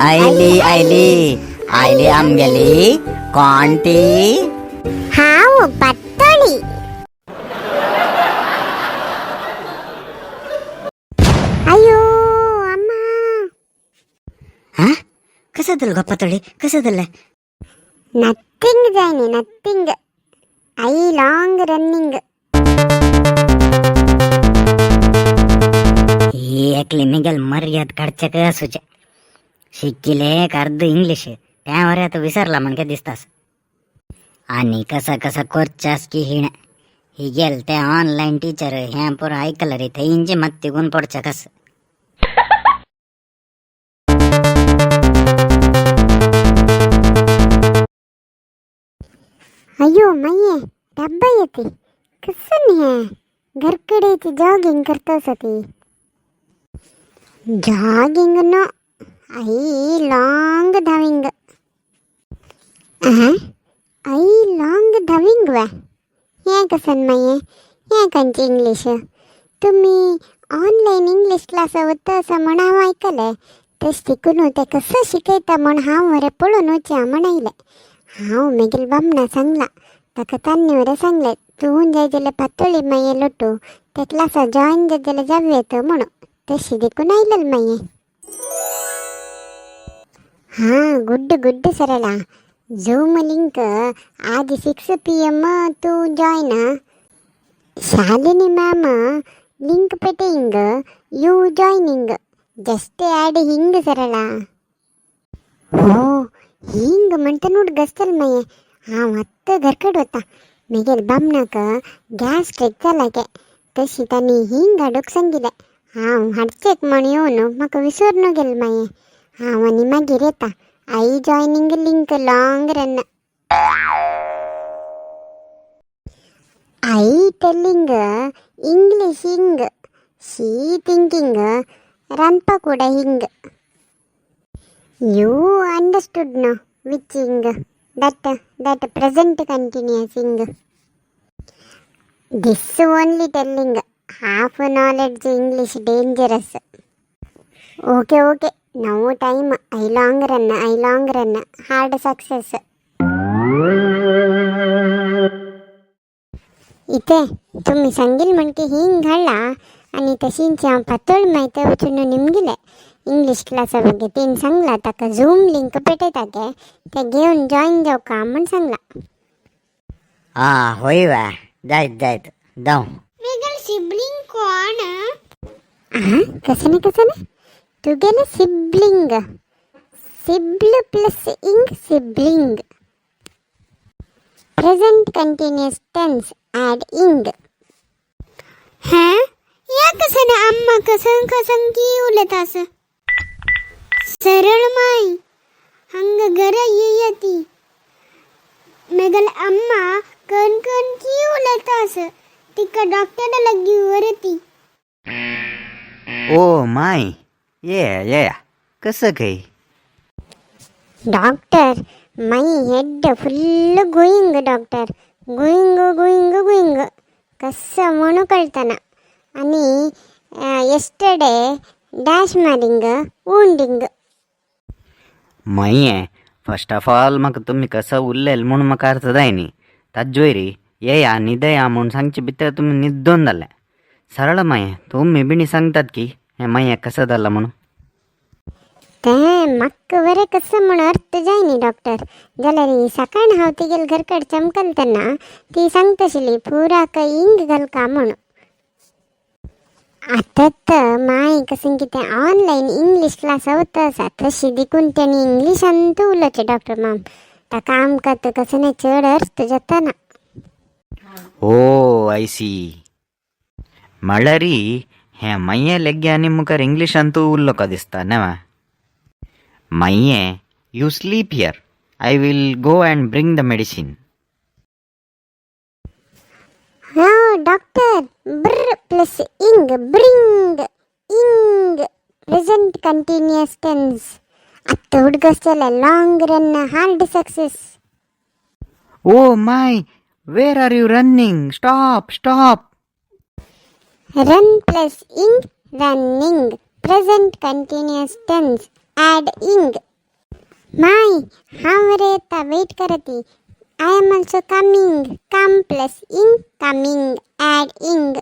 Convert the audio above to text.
Oily oily oily आमगेली कोण ती हांव पातळी अयो अम्मा हा कसं दिलं गप्पा तळी कसं दिलं नथिंग जायनी नथिंग ஐ லாங் ரன்னிங் એકલી મિગલ મર્યાદ કરચક સુજે शिकिले अर्ध इंग्लिश. त्यावर आता विसरला म्हणके दिसतास. आणि कसा कसा कोर्चास की हिण. ही गेल ते ऑनलाईन टीचर ह्या पोरं ऐकलं रे. ते इंजे मत तिगून पडच्या कस. अयो मैये डब्बा येते. कसं नाही घरकडे जॉगिंग करतोसती जॉगिंग ना ಐ ಲಾಂಗ್ ಧವಿಂಗ್ ಐ ಲಾಂಗ್ ಧವಿಂಗ್ वा ಯಾಕ सन्मये याकांची इंग्लिश तुम्ही ऑनलाईन इंग्लिश क्लास होतं असं म्हणावं ऐकलंय ते शिकून होते कसं शिकायचं म्हण हांव वरे पळून वच्या म्हणायले हांव मेगील बामणा सांगला ताका तान्नी वरे सांगले तूं जाय जाल्यार पातोळी माये लोटू ते क्लासा जॉईन जाय जाल्यार जावयेत म्हणून तशी देखून आयलल माये ಹಾಂ ಗುಡ್ ಗುಡ್ ಸರಳ. Zoom link Adi six P M to join Shalini ma'am link putting you joining just add ಹಿಂಗ ಸರಳ. ಓ ಹಿಂಗ ಮಂಟ ನೋಡಿ ಗಸ್ತಲ್ ಮಯ್ಯ ಆ ಒತ್ತ ಗರ್ಕಡ್ ಒತ್ತ. ಮಿಗೆಲ್ ಬಮ್ನಾಕ ಗ್ಯಾಸ್ ಟ್ರೆಕ್ಸಲ್ಲಾಗೆ ತಶಿ ತನಿ ಹಿಂಗೆ ಅಡುಗೆ ಸಂಗಿದೆ. ಹಾಂ ಹಡ್ಚೆಕ್ ಮಣಿಯೋನು ಮಕ್ಕ ವಿಸೂರ್ನೋಗೆಲ್ ಮಯ್ಯ ಅವ ನಿಮಗಿರುತ್ತಾ? I joining link long run. I telling English ಹಿಂಗ್ ಸಿ ಥಿಂಕಿಂಗ್, ರಂಪ ಕೂಡ ಹಿಂಗ್. ಯು ಅಂಡರ್ಸ್ಟುಡ್ ನೋ ವಿಚ್ ಹಿಂಗ್? ದಟ್ ದಟ್ ಪ್ರೆಸೆಂಟ್ ಕಂಟಿನ್ಯೂಸ್ ಹಿಂಗ್. This only telling, half knowledge English dangerous. Okay okay. No time I long run I long run hard success ಇತೆ ತುಮ್ಮಿ ಸಂಗಿಲ್ ಮಣ್ಕಿ ಹಿಂಗೆ ಹಳ್ಳ. ಅನಿತ ಸಿಂಚ ಪತ್ತೋಳ್ ಮೈತೆ ಉಚುನು ನಿಮ್ಗಿಲೆ. ಇಂಗ್ಲೀಷ್ ಕ್ಲಾಸ ಬಗ್ಗೆ ತಿನ್ ಸಂಗ್ಲ ತಕ್ಕ ಝೂಮ್ ಲಿಂಕ್ ಪೆಟೆತಾಗೆ ತೆಗೆ ಒಂದು ಜಾಯಿನ್ ಜಾವ್ ಕಾಮನ್ ಸಂಗ್ಲ ಆ ಹೋಯ್ವ. ದಾಯ್ತು ದಾಯ್ತು ದೌ ಸಿಬ್ಲಿಂಗ್ ಕೋಣ ಕಸನೆ ಕಸನೆ. තුගෙන සිබ්ලිංග සිබ්ල plus ඉංග sibling present continuous tense add ing हैं या कसं अम्मा कसं कसं की उलत असं सरळ माई हंग गर येयती मेगल अम्मा कण कण की उलत असं तिका डॉक्टर लगी वरती ओ माई ये ये कसं काही doctor my head full going doctor going going going ಕಸ ಮಣು ಕಳ್ತನ आणि ಎಸ್ಟರ್ಡೇ ಡ್ಯಾಶ್ ಮಾರಿಂಗ್ ऊंडिंग माये फर्स्ट ऑफ ऑल म्हाका तुमी कसं उरलेल म्हूण म्हाका अर्थ जाय न्ही ताज्योय रे येया न्हिदया म्हूण सांगचे भितर तुमी न्हिदोन जाले सरळ माये तुमी बिणी सांगतात की हें माये कसं जालां म्हणून ते मक्क वरे कसं म्हण अर्थ जाय न्ही डॉक्टर जाल्यार ही सकाळ हांव तिगेल घरकड चमकल तेन्ना ती सांगतशिली पुराक इंग घाल का म्हूण आतां माय कसं कितें ऑनलायन इंग्लीश क्लास वता आसा तशी देखून तेणी इंग्लिशांत उलोवचें डॉक्टर मॅम ताका आमकां तर कसं नाही चड अर्थ जाता ना ओ आय सी म्हळ्यार ಹೇ ಮೈಯೆ ಲೆಗ್ಗೆ ನಿಮ್ಮುಖರ್ ಇಂಗ್ಲೀಷ್ ಅಂತೂ ಉಲ್ಲೋಕ ದಿಸ್ತಾನವ ಮೈಯೆ you sleep here I will go and bring the medicine doctor ಬ್ರ್ plus ing bring ing present continuous tense ಅತ್ತ ಹುಡುಗಷ್ಟೆಲ್ಲ long run hard success oh my where are you running stop stop Run plus ing, running. Present continuous tense. Add ing. My, how wait karati. I am also coming. Come plus ing, coming. Add ing.